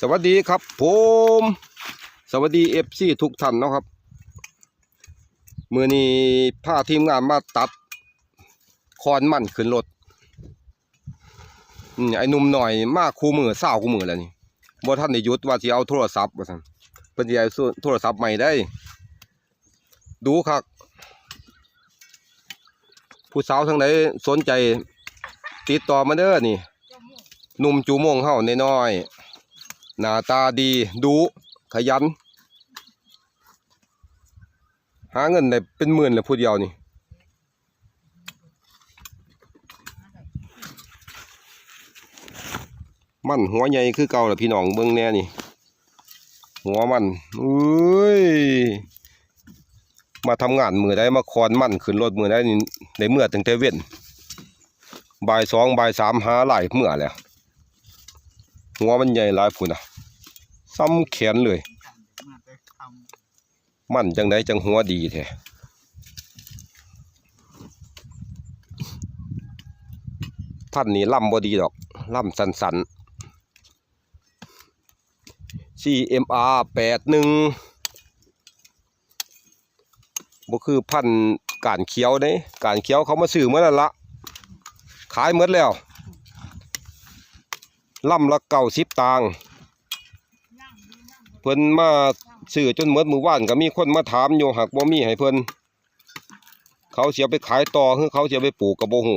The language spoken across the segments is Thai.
สวัสดีครับ ผม สวัสดีเอฟซีทุกท่านนะครับมือนี้พาทีมงานมาตัดคอนมันขึ้นรถอืมไอ้นุ่มหน่อยมาคู่มือเศร้าคู่มือแล้วนี่บ่ท่านได้ยุดว่าสิเอาโทรศัพท์ว่าซั่นเพิ่นสิเอาโทรศัพท์ใหม่ได้ ดูครับผู้สาวทางไหนสนใจ ติดต่อมาเด้อนี่ นุ่มจูโมงเฮาน้อยๆ หน้าตาดีดุขยัน หาเงินได้เป็นหมื่นเลยผู้เดียวนี่มันหัวใหญ่คือเก่าแหละพี่น้องเบิ่งแน่นี่ หัวมันอุ้ยมาทำงานมือได้มาคอนมันขึ้นรถมือได้นี่ในเมื่อตั้งแต่เว้นบ่ายสองบ่ายสามหาหลายเมื่อแล้ว หัวมันใหญ่หลายพุ่นอะซ้ำแขนเลย มันจังไดจังหัวดีแท้ท่านนี่ล่ำบ่ดีดอกล่ำสันสัน CMR แปดหนึ่งบ่คือพันธุ์การเขียวเด้การเขียวเขามาซื้อเมื่อนั้นละขายหมดแล้ว ล่ำละเก้าสิบตางเพิ่นมาซื้อจนหมดมือว่านก็มีคนมาถามอยู่หักบ่มีให้เพิ่นเขาเสียไปขายต่อคือเขาเสียไปปลูกกับโบหู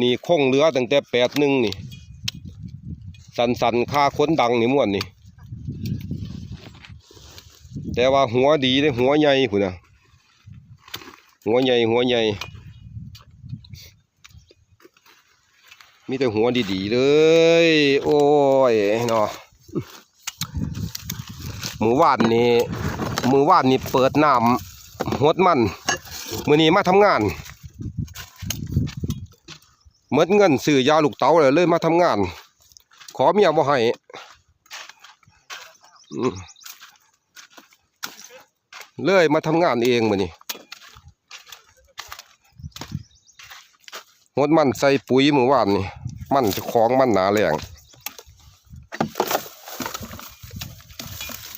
นี่คงเหลือตั้งแต่แปดหนึ่งนี่ สันสันค่าค้นดังนี่ม่วนนี่ แต่ว่าหัวดีเลยหัวใหญ่พุ่นนะหัวใหญ่หัวใหญ่ มีแต่หัวดีๆเลย โอ้ยเนาะมือวาดนี่มือวาดนี่เปิดน้ำหดมันมือนี้มาทำงานเมดเงินซื้อยาลูกเต๋าเลยเลยมาทำงาน ขอเมียบ่ให้เลยมาทำงานเองมือนี้ หดมันใส่ปุ๋ยมือวานนี่มันจะคล้องมันหนาแรง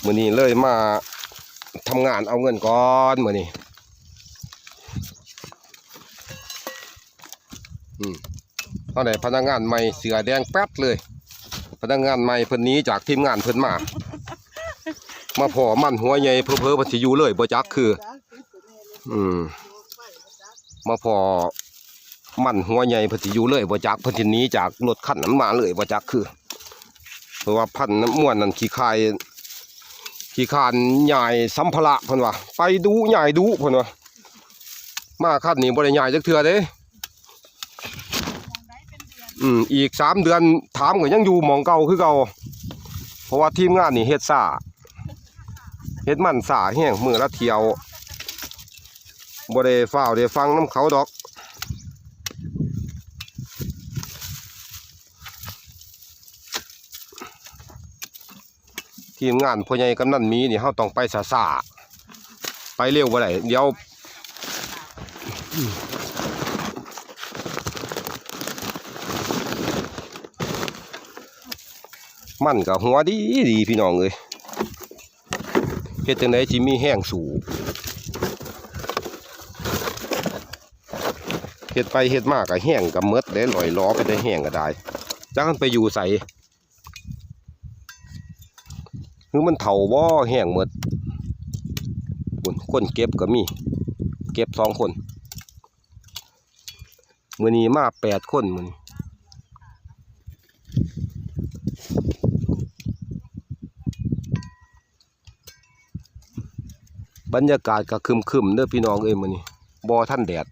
มือนี้เลยมาทำงานเอาเงินก่อนมือนี้อืมเท่าไหร่พนักงานใหม่เสือแดงแป๊ดเลย พนักงานใหม่เพิ่นนี้จากทีมงานเพิ่นมา มาพอมันหัวใหญ่เพอเพอพันสิยูเลยบ่จักคือ อืมมาพอ มันหัวใหญ่พันสิอยู่เลยบ่จักพันสิหนี้จากรถคันนั้นมาเลยบ่จักคือ เพราะว่าพันน้ำม่วนนั่นขี้คายขี้คานใหญ่สัมภาระเพิ่นว่าไปดูใหญ่ดูเพิ่นว่ามาคันนี้บ่ได้ใหญ่จักเทื่อเด้อืมอีกสามเดือนถามก็ยังอยู่หมองเก่าคือเก่าเพราะว่าทีมงานนี่เฮ็ดซ่าเฮ็ดมันซ่าแห้งมือละเทียวบ่ได้ฟ้าวได้ฟังน้ำเขาดอก ทีมงานพ่อใหญ่กำนันมีนี่เฮาต้องไปซ่าไปเร็วบ่ได้เดี๋ยวมันกับหัวดีดีพี่น้องเอ้ยเฮ็ดจังไดสิมีแห้งสูงเฮ็ดไปเฮ็ดมากกับแห้งกับเมดได้ลอยล้อไปได้แห้งก็ได้จักมันไปอยู่ใส่ คือมันเถาบ่แห้งเมดคนคนเก็บก็มี เก็บสองคนมือนี้มาแปดคนมือนบรรยากาศก็ครึมเด้อพี่น้องเอ้ยมือนี้บ่ท่านแดด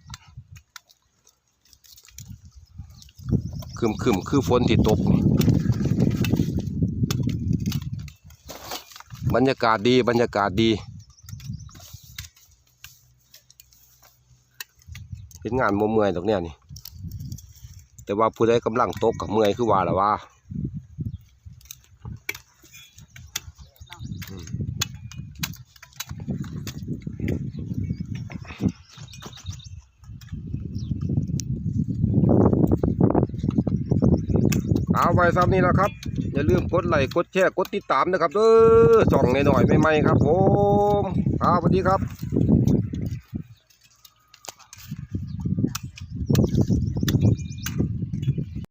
ครึมคือฝนที่ตกนี่ บรรยากาศดีบรรยากาศดีเป็นงานบ่เมื่อยตรงเนี้ยนี่แต่ว่าผู้ใดกำลังตกกับเมื่อยคือว่าละว่า เอาไว้ซ้ำนี้นะครับ อย่าลืมกดไลค์กดแชร์กดติดตามนะครับเออส่องหน่อยๆไหม่ๆครับผมครับสวัสดีครับ